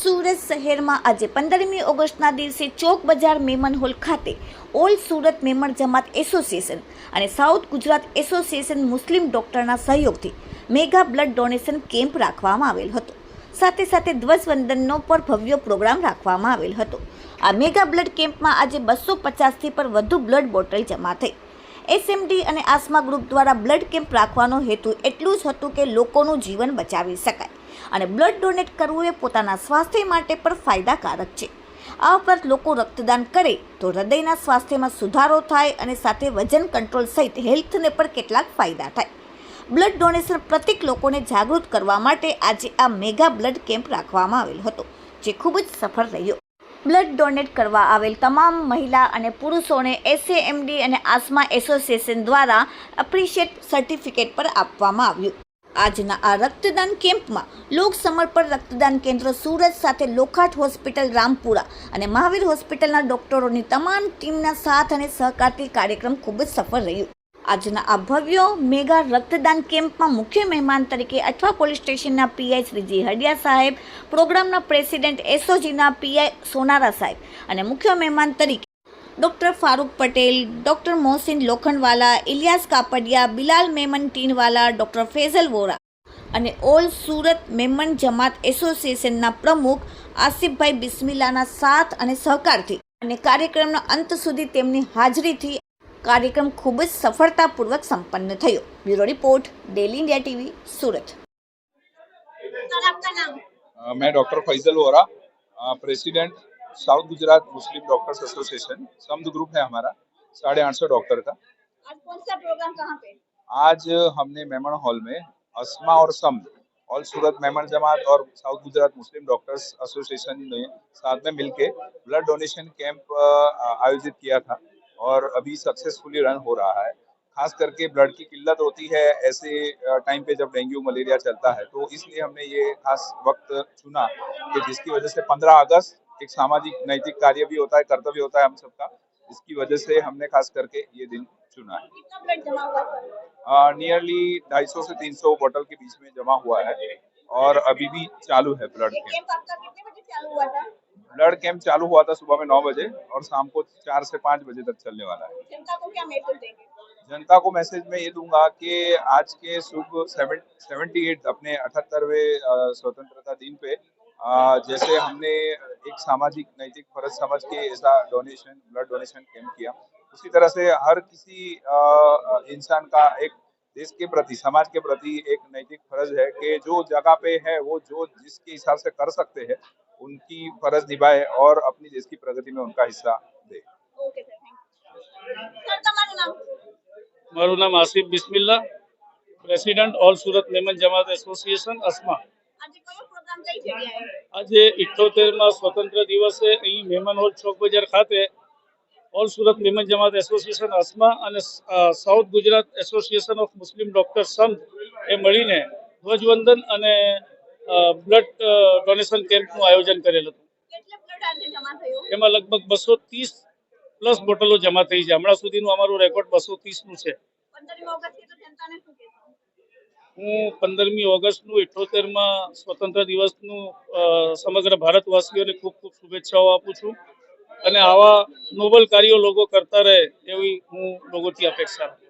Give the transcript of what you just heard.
સુરત શહેરમાં આજે પંદરમી ઓગસ્ટના દિવસે ચોક બજાર મેમન હોલ ખાતે ઓલ સુરત મેમણ જમાત એસોસિએશન અને સાઉથ ગુજરાત એસોસિએશન મુસ્લિમ ડૉક્ટરના સહયોગથી મેગા બ્લડ ડોનેશન કેમ્પ રાખવામાં આવેલ હતો. સાથે સાથે ધ્વજવંદનનો પર ભવ્ય પ્રોગ્રામ રાખવામાં આવેલ હતો. આ મેગા બ્લડ કેમ્પમાં આજે બસો પચાસથી પર વધુ બ્લડ બોટલ જમા થઈ. એસએમડી અને આસ્મા ગ્રુપ દ્વારા બ્લડ કેમ્પ રાખવાનો હેતુ એટલું જ હતું કે લોકોનું જીવન બચાવી શકાય. અને બ્લડ ડોનેટ કરવું એ પોતાના સ્વાસ્થ્ય માટે પણ ફાયદાકારક છે. આ ઉપરાંત લોકો રક્તદાન કરે તો હૃદયના સ્વાસ્થ્યમાં સુધારો થાય અને સાથે વજન કંટ્રોલ સહિત હેલ્થને પણ કેટલાક ફાયદા થાય. બ્લડ ડોનેશન પ્રત્યેક લોકોને જાગૃત કરવા માટે આજે આ મેગા બ્લડ કેમ્પ રાખવામાં આવેલ હતો, જે ખૂબ જ સફળ રહ્યો. બ્લડ ડોનેટ કરવા આવેલ તમામ મહિલા અને પુરુષોને એસએએમડી અને આસ્મા એસોસિએશન દ્વારા એપ્રિશિએટ સર્ટિફિકેટ પર આપવામાં આવ્યું. આજના આ રક્તદાન કેમ્પમાં લોક સમર્પણ રક્તદાન કેન્દ્ર સુરત સાથે લોખાટ હોસ્પિટલ રામપુરા અને મહાવીર હોસ્પિટલના ડોક્ટરોની તમામ ટીમના સાથ અને સહકારથી કાર્યક્રમ ખૂબ જ સફળ રહ્યું. આજના આ ભવ્ય મેગા રક્તદાન કેમ્પમાં મુખ્ય મહેમાન તરીકે અઠવા પોલીસ સ્ટેશનના પીઆઈ શ્રીજી હડિયા સાહેબ, પ્રોગ્રામના પ્રેસિડેન્ટ એસઓજીના પીઆઈ સોનારા સાહેબ અને મુખ્ય મહેમાન તરીકે doctor Farooq Patel doctor Mohsin Lokhandwala Ilyas Kapadia Bilal Memon Tinwala doctor Faizal Vora અને ઓલ સુરત મેમન જમાત એસોસિએશનના પ્રમુખ આસિફભાઈ બિસ્મિલ્લાના સાથ અને સહકારથી અને કાર્યક્રમના અંત સુધી તેમની હાજરીથી કાર્યક્રમ ખૂબ જ સફળતાપૂર્વક સંપન્ન થયો bureau report daily India TV Surat sir आपका नाम अ, मैं doctor Faizal Vora president south Gujarat Muslim doctors association Samad group है हमारा साढ़े आठ सौ डॉक्टर का। आज कौन सा प्रोग्राम कहाँ पे? आज हमने मेमन हॉल में अस्मा और समद ऑल सूरत मेमन जमात और south Gujarat Muslim doctors association ने साथ में मिलके ब्लड डोनेशन कैंप आयोजित किया था और अभी सक्सेसफुली रन हो रहा है। खास करके ब्लड की किल्लत होती है ऐसे टाइम पे जब डेंगू मलेरिया चलता है तो इसलिए हमने ये खास वक्त चुना कि जिसकी वजह से 15 अगस्त एक सामाजिक नैतिक कार्य भी होता है कर्तव्य होता है हम सबका। इसकी वजह से हमने खास करके ये दिन चुना है। कितना ब्लड जमा हुआ सर नियरली 250 से 300 बोतल के बीच में जमा हुआ है और अभी भी चालू है ब्लड कैंप कैंप कितने बजे चालू हुआ था? ब्लड कैंप चालू हुआ था सुबह में नौ बजे और शाम को चार से पाँच बजे तक चलने वाला है। जनता को क्या मैसेज देंगे? जनता को मैसेज मैं ये दूँगा कि आज के शुभ सेवेंटी एट अपने अठहत्तरवे स्वतंत्रता दिन पे जैसे हमने एक सामाजिक नैतिक फ़र्ज़ समझ के ऐसा डोनेशन ब्लड डोनेशन कैंप किया। उसी तरह से हर किसी इंसान का एक देश के प्रति समाज के प्रति एक नैतिक फ़र्ज़ है कि जो जगह पे है वो जो जिसके हिसाब से कर सकते हैं उनकी फ़र्ज़ निभाए और अपनी देश की प्रगति में उनका हिस्सा दे। मारू नाम Asif Bismillah president all Surat Memon Jamaat association Asma આજે ઇઠ્ઠોતેરમાં સ્વતંત્ર દિવસે અહીં મહેમાન હોલ ચોક બજાર ખાતે ઓલ સુરત મેમન જમાત એસોસિએશન અસ્મા અને south Gujarat association of Muslim doctor સંઘ એ મળીને ધ્વજવંદન અને બ્લડ ડોનેશન કેમ્પનું આયોજન કરેલ હતું. એમાં લગભગ બસો ત્રીસ પ્લસ બોટલો જમા થઈ છે. હમણાં સુધીનું અમારું રેકોર્ડ બસો ત્રીસનું છે. હું પંદરમી ઓગસ્ટનું ઇઠોતેરમાં સ્વતંત્ર દિવસનું સમગ્ર ભારતવાસીઓને ખૂબ ખૂબ શુભેચ્છાઓ આપું છું. અને આવા નોબલ કાર્યો લોકો કરતા રહે એવી હું લોકોથી અપેક્ષા રાખું